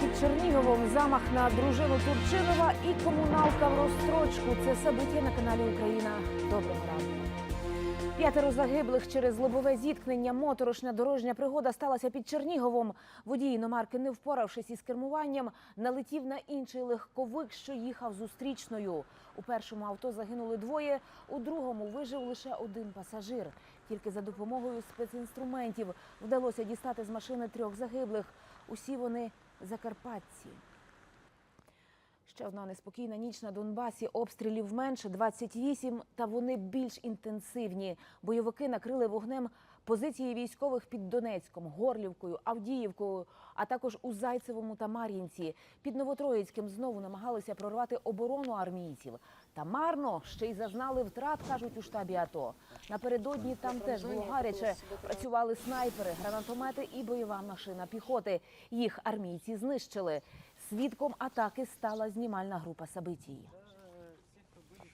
Під Черніговом, замах на дружину Турчинова і комуналка в розстрочку. Це собиття на каналі Україна. Доброго ранку. П'ятеро загиблих через лобове зіткнення. Моторошна дорожня пригода сталася під Черніговом. Водій іномарки, не впоравшись із кермуванням, налетів на інший легковик, що їхав зустрічною. У першому авто загинули двоє, у другому вижив лише один пасажир. Тільки за допомогою спецінструментів вдалося дістати з машини трьох загиблих. Усі вони закарпатці. Ще одна неспокійна ніч на Донбасі. Обстрілів менше 28, та вони більш інтенсивні. Бойовики накрили вогнем позиції військових під Донецьком, Горлівкою, Авдіївкою, а також у Зайцевому та Мар'їнці. Під Новотроїцьким знову намагалися прорвати оборону армійців. Та марно ще й зазнали втрат, кажуть у штабі АТО. Напередодні там теж було гаряче. Працювали снайпери, гранатомети і бойова машина піхоти. Їх армійці знищили. Свідком атаки стала знімальна група Сабитії.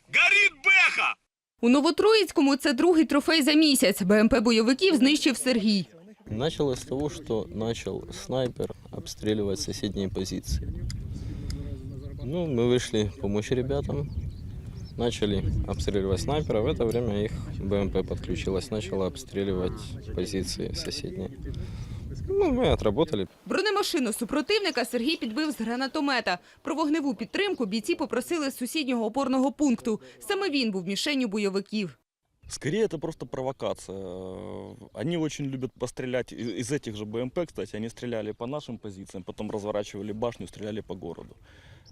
Горит Беха! У Новотроїцькому це другий трофей за місяць. БМП бойовиків знищив Сергій. Началось с того, что начал снайпер обстреливать соседние позиции. Ну, мы вышли помочь ребятам, начали обстреливать снайпера. В это время их БМП подключилась, начала обстреливать позиции соседние. Ну, ми отработали. Бронемашину супротивника Сергій підбив з гранатомета. Про вогневу підтримку бійці попросили з сусіднього опорного пункту. Саме він був мішенню бойовиків. Скорее, это просто провокация. Э, Они очень любят пострелять и- из этих же БМП, кстати, они стреляли по нашим позициям, потом разворачивали башню, стреляли по городу.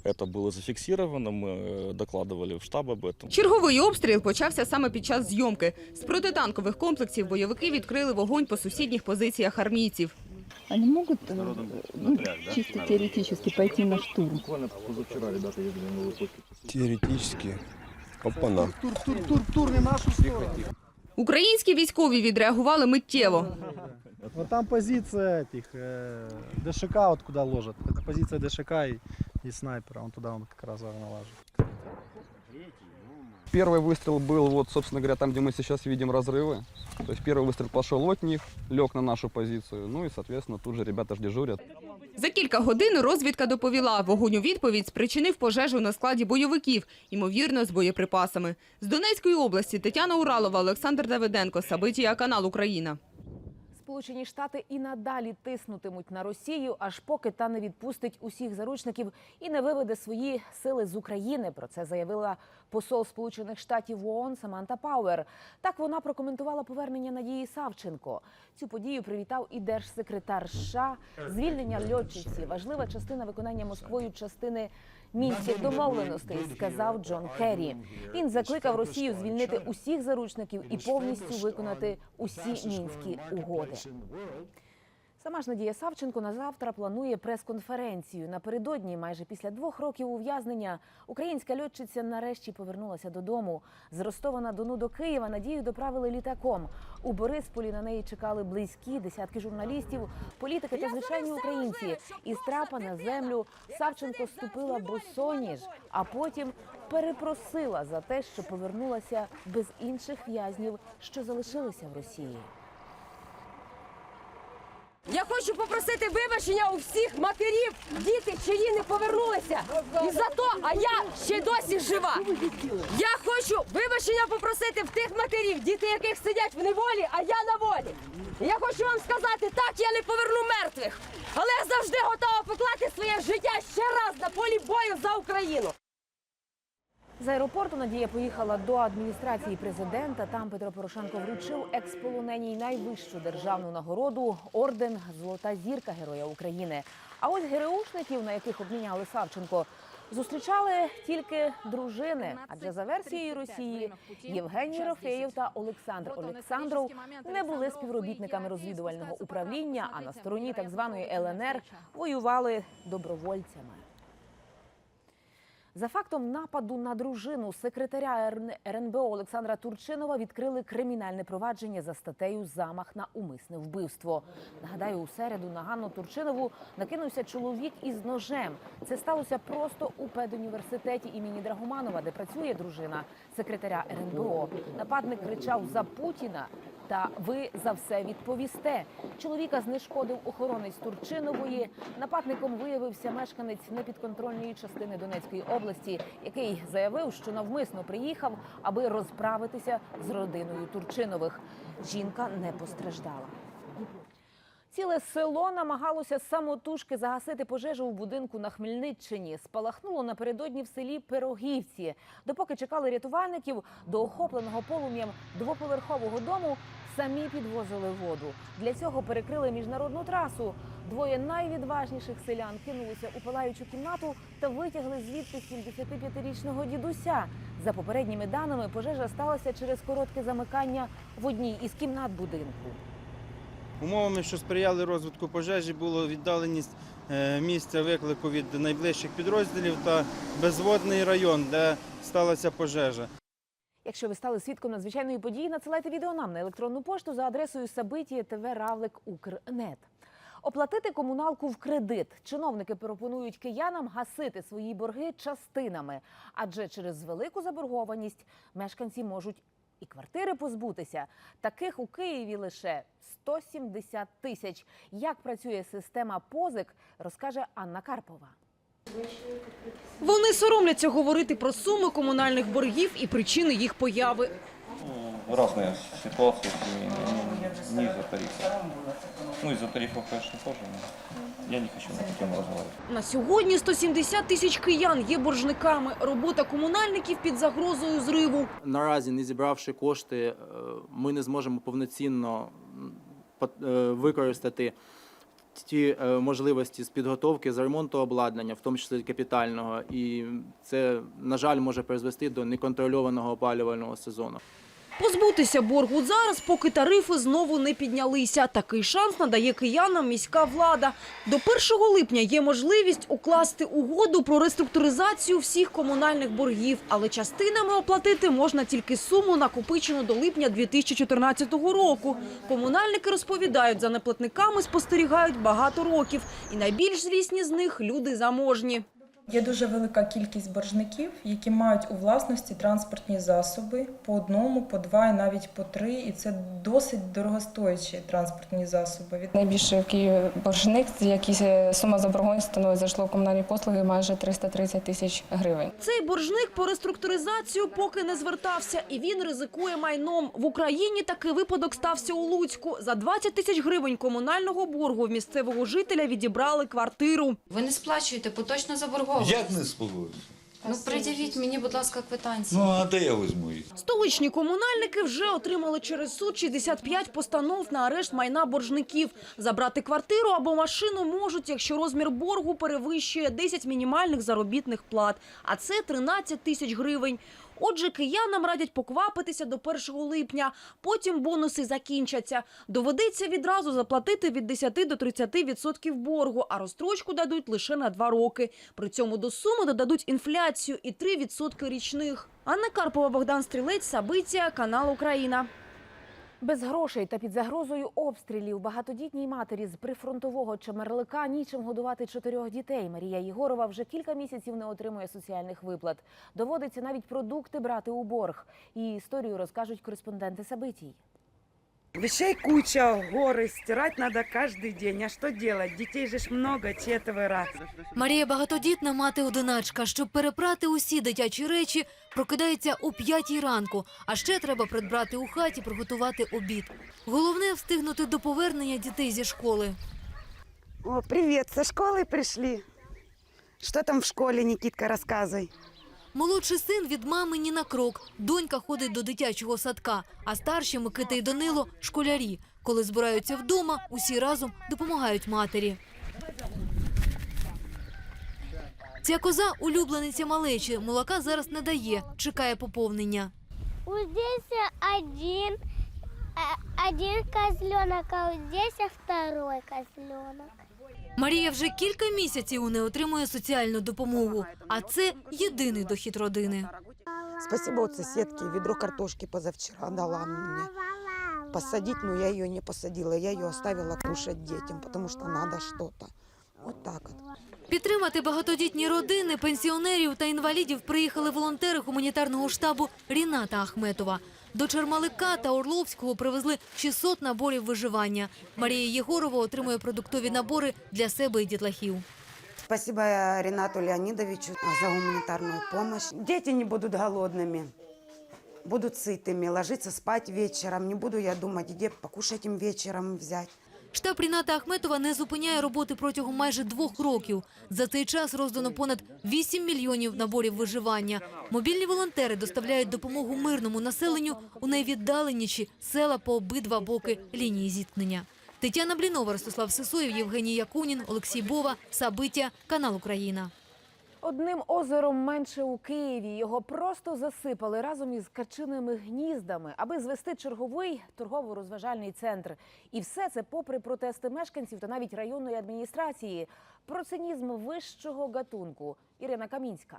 Это было зафиксировано, мы э, докладывали в штаб об этом. Черговий обстріл почався саме під час зйомки. З протитанкових комплексів бойовики відкрили вогонь по сусідніх позиціях армійців. Они могут э, ну, чисто теоретически пойти на штурм? Теоретически. Опана. Українські військові відреагували миттєво. Вот там позиция этих э, ДШК, вот куда ложат. Это позиция ДШК и, и снайпера. Он туда он как раз налажит. Первый выстрел был, вот, собственно говоря, там, где мы сейчас видим разрывы. То есть первый выстрел пошел от них, лег на нашу позицию. Ну и, соответственно, тут же ребята ж дежурят. За кілька годин розвідка доповіла, вогонь у відповідь спричинив пожежу на складі бойовиків, ймовірно, з боєприпасами. З Донецької області Тетяна Уралова, Олександр Давиденко, Сабитія, канал Україна. Сполучені Штати і надалі тиснутимуть на Росію, аж поки та не відпустить усіх заручників і не виведе свої сили з України. Про це заявила посол Сполучених Штатів в ООН Саманта Пауер. Так вона прокоментувала повернення Надії Савченко. Цю подію привітав і держсекретар США. Звільнення льотчиці важлива частина виконання Москвою частини мінських домовленостей, сказав Джон Керрі. Він закликав Росію звільнити усіх заручників і повністю виконати усі мінські угоди. Сама ж Надія Савченко на завтра планує прес-конференцію. Напередодні, майже після двох років ув'язнення, українська льотчиця нарешті повернулася додому. З Ростова на Дону до Києва Надію доправили літаком. У Борисполі на неї чекали близькі, десятки журналістів, політики та звичайні українці. Із трапа на землю Савченко ступила босоніж, а потім перепросила за те, що повернулася без інших в'язнів, що залишилися в Росії. Я хочу попросити вибачення у всіх матерів, діти, чиї не повернулися. І за то, а я ще досі жива. Я хочу вибачення попросити в тих матерів, діти яких сидять в неволі, а я на волі. Я хочу вам сказати, так я не поверну мертвих, але я завжди готова поклати своє життя ще раз на полі бою за Україну. З аеропорту Надія поїхала до адміністрації президента. Там Петро Порошенко вручив експолоненій найвищу державну нагороду орден Золота зірка Героя України. А ось героушників, на яких обміняли Савченко, зустрічали тільки дружини. Адже за версією Росії Євгеній Рофеєв та Олександр Олександров не були співробітниками розвідувального управління, а на стороні так званої ЛНР воювали добровольцями. За фактом нападу на дружину секретаря РН- РНБО Олександра Турчинова відкрили кримінальне провадження за статтею Замах на умисне вбивство. Нагадаю, у середу на Ганну Турчинову накинувся чоловік із ножем. Це сталося просто у педуніверситеті імені Драгоманова, де працює дружина секретаря РНБО. Нападник кричав за Путіна. Та ви за все відповісте. Чоловіка знешкодив охоронець Турчинової. Нападником виявився мешканець непідконтрольної частини Донецької області, який заявив, що навмисно приїхав, аби розправитися з родиною Турчинових. Жінка не постраждала. Ціле село намагалося самотужки загасити пожежу в будинку на Хмельниччині. Спалахнуло напередодні в селі Пирогівці. Допоки чекали рятувальників, до охопленого полум'ям двоповерхового дому самі підвозили воду. Для цього перекрили міжнародну трасу. Двоє найвідважніших селян кинулися у палаючу кімнату та витягли звідти 75-річного дідуся. За попередніми даними, пожежа сталася через коротке замикання в одній із кімнат будинку. Умовами, що сприяли розвитку пожежі, було віддаленість е, місця виклику від найближчих підрозділів та безводний район, де сталася пожежа. Якщо ви стали свідком надзвичайної події, надсилайте відео нам на електронну пошту за адресою sabitія.tv.ravlik.ukr.net. Оплатити комуналку в кредит. Чиновники пропонують киянам гасити свої борги частинами, адже через велику заборгованість мешканці можуть і квартири позбутися. Таких у Києві лише 170 тисяч. Як працює система позик, розкаже Анна Карпова. Вони соромляться говорити про суми комунальних боргів і причини їх появи. Разные ситуации, не, не из-за тарифов. Ну, из-за тарифов, конечно, тоже, но я не хочу на эту тему разговаривать. На сьогодні 170 тисяч киян є боржниками. Робота комунальників під загрозою зриву. Наразі, не зібравши кошти, е, ми не зможемо повноцінно е, використати ті е, можливості з підготовки з ремонту обладнання, в тому числі капітального, і це, на жаль, може призвести до неконтрольованого опалювального сезону. Позбутися боргу зараз, поки тарифи знову не піднялися. Такий шанс надає киянам міська влада. До 1 липня є можливість укласти угоду про реструктуризацію всіх комунальних боргів, але частинами оплатити можна тільки суму, накопичену до липня 2014 року. Комунальники розповідають, за неплатниками спостерігають багато років, і найбільш злісні з них люди заможні. Є дуже велика кількість боржників, які мають у власності транспортні засоби по одному, по два і навіть по три. І це досить дорогостоячі транспортні засоби. Від Найбільший в Києві боржник, який сума заборгованості становить за житлово-комунальні послуги майже 330 тисяч гривень. Цей боржник по реструктуризацію поки не звертався, і він ризикує майном. В Україні такий випадок стався у Луцьку. За 20 тисяч гривень комунального боргу в місцевого жителя відібрали квартиру. Ви не сплачуєте поточно заборгованість. Як не сподобається? Ну приділіть мені, будь ласка, квитанцію. Ну, а де я візьму їх? Столичні комунальники вже отримали через суд 65 постанов на арешт майна боржників. Забрати квартиру або машину можуть, якщо розмір боргу перевищує 10 мінімальних заробітних плат, а це 13 тисяч гривень. Отже, киянам радять поквапитися до 1 липня. Потім бонуси закінчаться. Доведеться відразу заплатити від 10 до 30 відсотків боргу, а розстрочку дадуть лише на 2 роки. При цьому до суми додадуть інфляцію і 3 відсотки річних. Анна Карпова, Богдан Стрілець, Сабиція, канал Україна. Без грошей та під загрозою обстрілів багатодітній матері з прифронтового Чемерлика нічим годувати чотирьох дітей. Марія Єгорова вже кілька місяців не отримує соціальних виплат. Доводиться навіть продукти брати у борг. Її історію розкажуть кореспонденти Сабитій. Вещей куча, горы, стирать надо каждый день. А что делать? Детей же ж много, четверо. Марія багатодітна мати-одиначка. Щоб перепрати усі дитячі речі, прокидається о п'ятій ранку. А ще треба придбати у хаті, приготувати обід. Головне встигнути до повернення дітей зі школи. О, привет, со школы пришли. Что там в школе, Никитка, рассказывай. Молодший син від мами ні на крок. Донька ходить до дитячого садка, а старші Микита і Данило – школярі. Коли збираються вдома, усі разом допомагають матері. Ця коза – улюблениця малечі. Молока зараз не дає, чекає поповнення. Вот здесь один, один козленок, а вот здесь второй козленок. Марія вже кілька місяців не отримує соціальну допомогу, а це єдиний дохід родини. Спасибо от соседки. Ведро картошки позавчера дала мне. Посадить, но я ее не посадила. Я ее оставила кушать детям, потому что надо что-то. Вот так вот. Підтримати багатодітні родини, пенсіонерів та інвалідів приїхали волонтери гуманітарного штабу Ріната Ахметова. До Чермалика та Орловського привезли 600 наборів виживання. Марія Єгорова отримує продуктові набори для себе і дітлахів. Спасибо Ренату Леонидовичу за гуманитарную помощь. Дети не будут голодными, будут сытыми, ложиться спать вечером. Не буду я думать, где покушать им вечером взять. Штаб Ріната Ахметова не зупиняє роботи протягом майже двох років. За цей час роздано понад 8 мільйонів наборів виживання. Мобільні волонтери доставляють допомогу мирному населенню у найвіддаленіші села по обидва боки лінії зіткнення. Тетяна Блінова, Ростислав Сисоєв, Євгеній Якунін, Олексій Бова, Сабиття, канал Україна. Одним озером менше у Києві. Його просто засипали разом із качиними гніздами, аби звести черговий торгово-розважальний центр. І все це попри протести мешканців та навіть районної адміністрації. Про цинізм вищого гатунку. Ірина Камінська.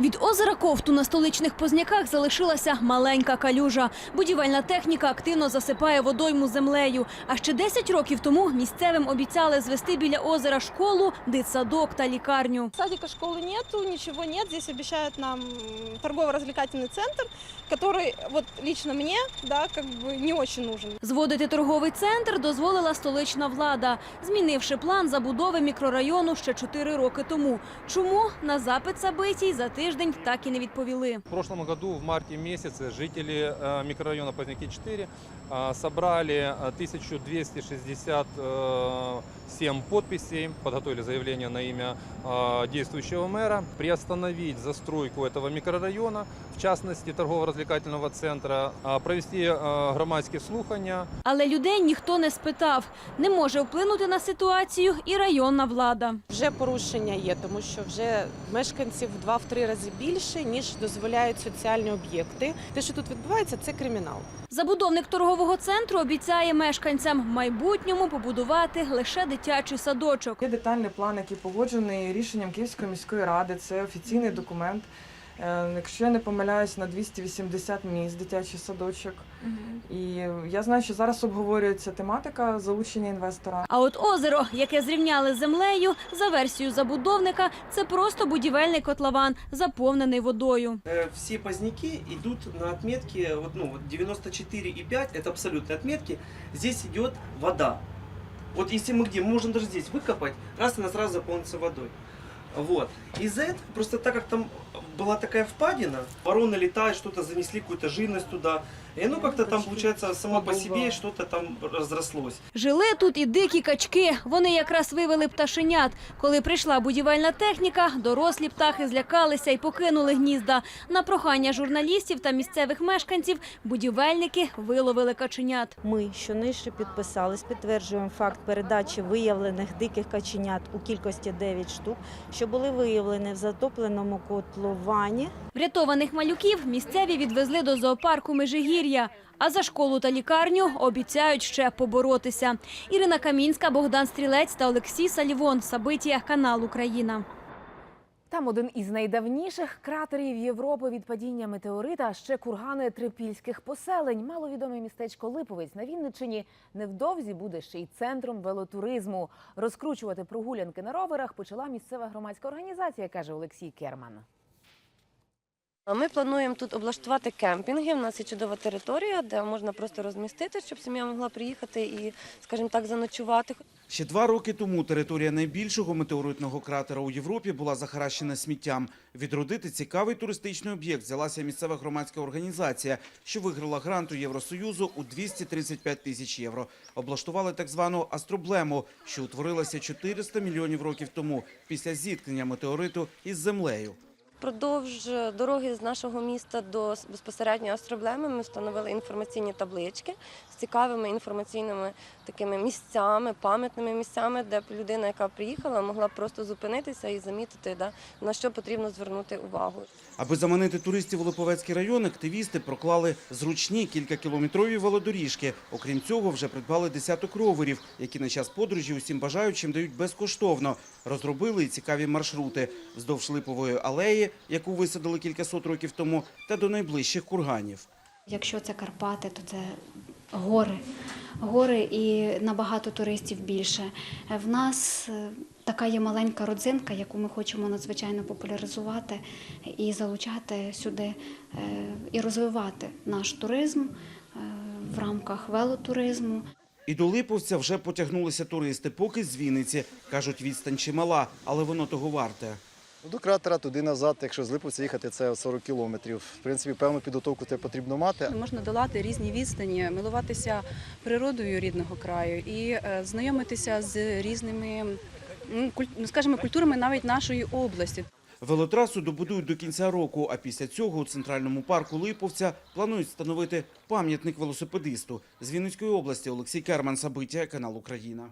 Від озера Ковту на столичних Позняках залишилася маленька калюжа. Будівельна техніка активно засипає водойму землею. А ще 10 років тому місцевим обіцяли звести біля озера школу, дитсадок та лікарню. Садика школы нету, ничего нет. Здесь обещают нам торгово-развлекательный центр, который вот лично мне, да, как бы не очень нужен. Зводити торговий центр дозволила столична влада, змінивши план забудови мікрорайону ще 4 роки тому. Чому на запит Сабитій за тиждень так і не відповіли. В прошлом году, в марте месяце, жители э, микрорайона Поздняки-4 э, собрали э, 1267 подписей, подготовили заявление на имя э, действующего мэра, приостановить застройку этого микрорайона, в частности торгово-развлекательного центра, э, провести э, громадские слухания, Але людей ніхто не спитав. Не може вплинути на ситуацію і районна влада. Вже порушення є, тому що вже мешканців в два-три рази більше, ніж дозволяють соціальні об'єкти. Те, що тут відбувається, це кримінал. Забудовник торгового центру обіцяє мешканцям в майбутньому побудувати лише дитячий садочок. Є детальний план, який погоджений рішенням Київської міської ради. Це офіційний документ. Е, Якщо я не помиляюсь, на 280 місць дитячий садочок. І я знаю, що зараз обговорюється тематика залучення інвестора. А от озеро, яке зрівняли з землею, за версією забудовника, це просто будівельний котлован, заповнений водою. Э, Все поздняки идут на отметке, вот, ну, вот 94,5, это абсолютные отметки. Здесь идет вода. Вот если мы где, мы можем даже здесь выкопать, раз она сразу заполнится водой. Вот. Из-за этого, просто так как там была такая впадина, вороны летают, что-то занесли, какую-то живность туда, и оно как-то там, получается, само по себе что-то там разрослось. Жили тут і дикі качки. Вони якраз вивели пташенят. Коли прийшла будівельна техніка, дорослі птахи злякалися і покинули гнізда. На прохання журналістів та місцевих мешканців будівельники виловили каченят. Ми щонижче підписались, підтверджуємо факт передачі виявлених диких каченят у кількості 9 штук, що були виявлені в затопленому котловані. Врятованих малюків місцеві відвезли до зоопарку Межигір'я. А за школу та лікарню обіцяють ще поборотися. Ірина Камінська, Богдан Стрілець та Олексій Салівон. Сабитія, канал Україна. Там один із найдавніших кратерів Європи від падіння метеорита, ще кургани трипільських поселень. Маловідоме містечко Липовець на Вінниччині невдовзі буде ще й центром велотуризму. Розкручувати прогулянки на роверах почала місцева громадська організація, каже Олексій Керман. Ми плануємо тут облаштувати кемпінги. У нас є чудова територія, де можна просто розмістити, щоб сім'я могла приїхати і, скажімо так, заночувати. Ще два роки тому територія найбільшого метеоритного кратера у Європі була захаращена сміттям. Відродити цікавий туристичний об'єкт взялася місцева громадська організація, що виграла грант у Євросоюзу у 235 тисяч євро. Облаштували так звану астроблему, що утворилася 400 мільйонів років тому після зіткнення метеориту із землею. Продовж дороги з нашого міста до безпосередньо Астроблеми ми встановили інформаційні таблички цікавими інформаційними такими місцями, пам'ятними місцями, де б людина, яка приїхала, могла просто зупинитися і замітити, да, на що потрібно звернути увагу. Аби заманити туристів у Липовецький район, активісти проклали зручні кількакілометрові велодоріжки. Окрім цього, вже придбали десяток роверів, які на час подорожі усім бажаючим дають безкоштовно. Розробили і цікаві маршрути вздовж Липової алеї, яку висадили кількасот років тому, та до найближчих курганів. Якщо це Карпати, то це гори. Гори і набагато туристів більше. В нас е, така є маленька родзинка, яку ми хочемо надзвичайно популяризувати і залучати сюди е, і розвивати наш туризм е, в рамках велотуризму. І до Липовця вже потягнулися туристи, поки з Вінниці. Кажуть, відстань чимала, але воно того варте. До кратера туди назад, якщо з Липовця їхати, це 40 кілометрів. В принципі, певну підготовку це потрібно мати. Можна долати різні відстані, милуватися природою рідного краю і е, знайомитися з різними, ну, ну, скажімо, культурами навіть нашої області. Велотрасу добудують до кінця року, а після цього у центральному парку Липовця планують встановити пам'ятник велосипедисту. З Вінницької області Олексій Керман, Сабиття, канал Україна.